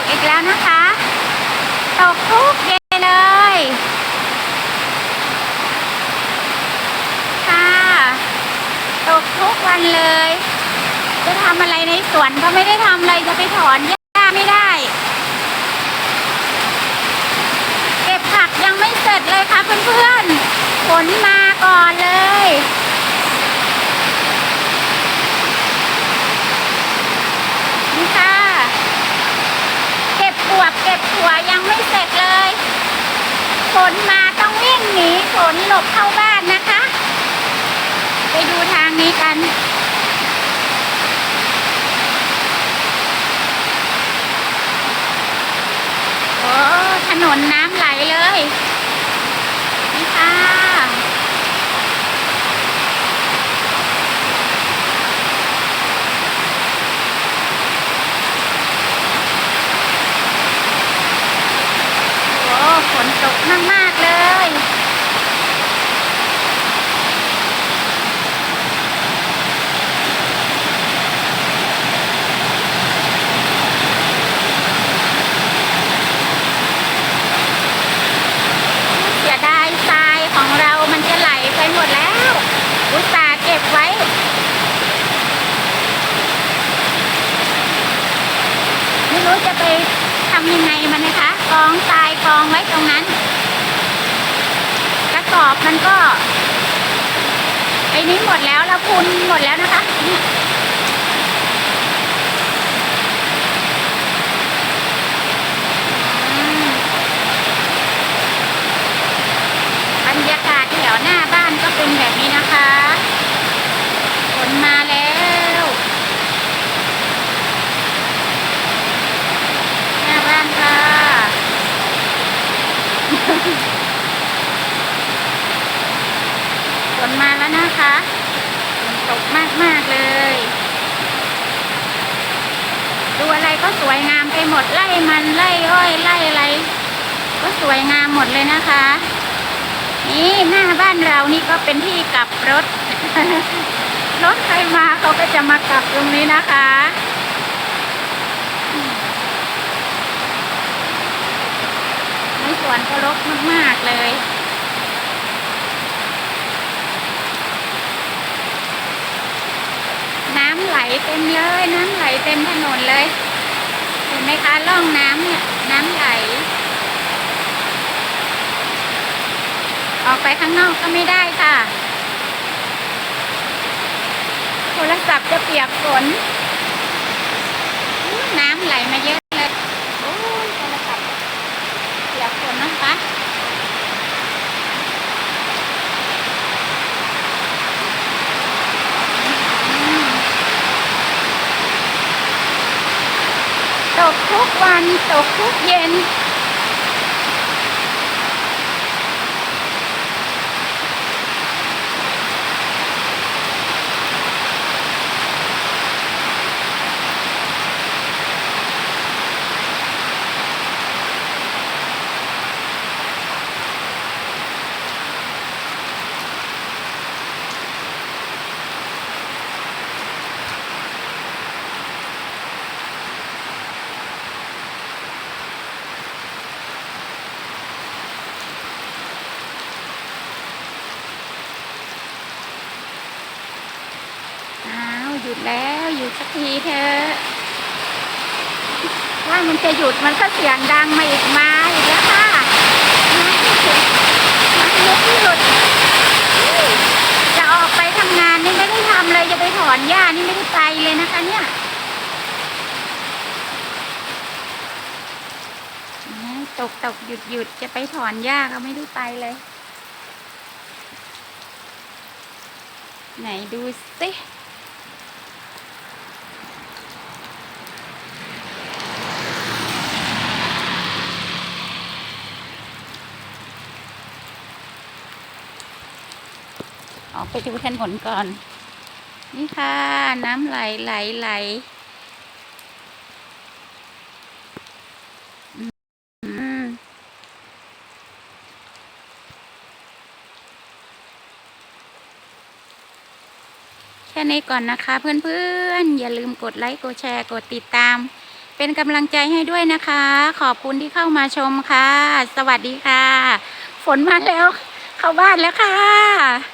กอีกแล้วนะคะ ตกทุกเย็นเลย ค่ะ ตกทุกวันเลย จะทำอะไรในสวนก็ไม่ได้ทำอะไรจะไปถอนหญ้าไม่ได้ เก็บผักยังไม่เสร็จเลยค่ะเพื่อนๆฝนมาก่อนเลย นี่ค่ะ เก็บปวกเก็บถั่วยังไม่เสร็จเลยฝ นมาต้องวิ่งหนีฝนหลบเข้าบ้านนะคะ ไปดูทางนี้กัน โอ้ถนนน้ำไหลเลย นี่ค่ะ โอ้ฝ นตกมากๆเลย เสียดายทรายของเรามันจะไหลไปหมดแล้ว อุตส่าห์เก็บไว้ไม่รู้จะไปทำยังไงมันนะคะกองทราย องไว้ตรงนั้น กระสอบมันก็ไอ้นี้หมดแล้วแล้วคุณหมดแล้วนะคะเนี่ยอืม บรรยากาศแถวหน้าบ้านก็เป็นแบบนี้นะคะฝนมาแล้ว หน้าบ้านค่ะ ฝนมาแล้วนะคะฝนตกมาก ๆ เลย ดูอะไรก็ส วยงามไปหมดไล่มันไล่อ้อยไล่อะไรก็สวยงามหมดเลยนะคะ นี่หน้าบ้านเรานี่ก็เป็นที่กลับรถ รถใครมาเขาก็จะมากลับตรงนี้นะคะในสวนก็รกมากๆเลยน้ำไหลเต็มเลย น้ำไหลเต็มถนนเลย ห็นไหมคะร่องน้ำเนี่ยน้ำไหลออกไปข้างนอกก็ไม่ได้ค่ะ โทรศัพท์จะเปียกฝน น้ำไหลมาเยอะเลยโอ้ยโทรศัพท์เปียกฝนนะคะอืมต กทุกวันตกทุกเย็น ยุดแล้วหยุดสักทีเถอะว่ามันจะหยุดมันก็เสียงดังมาอีกมาอีกแล้วค่ะมาไม่หยุดมาไม่หยุดหยุดจะออกไปทำงานนี่ไม่ได้ทำเลยจะไปถอนหญ้านี่ไม่ได้ไปเลยนะคะเนี่ยตกตกหยุดหยุดจะไปถอนหญ้าก็ไม่ได้ไปเลย ไหนดูสิ ไปดูถนนก่อน นี่ค่ะ น้ำไหลไหลไหลอืมแค่นี้ก่อนนะคะเพื่อนๆ อย่าลืมกดไลค์ กดแชร์ กดติดตาม เป็นกำลังใจให้ด้วยนะคะ ขอบคุณที่เข้ามาชมค่ะ สวัสดีค่ะ ฝนมาแล้ว เข้าบ้านแล้วค่ะ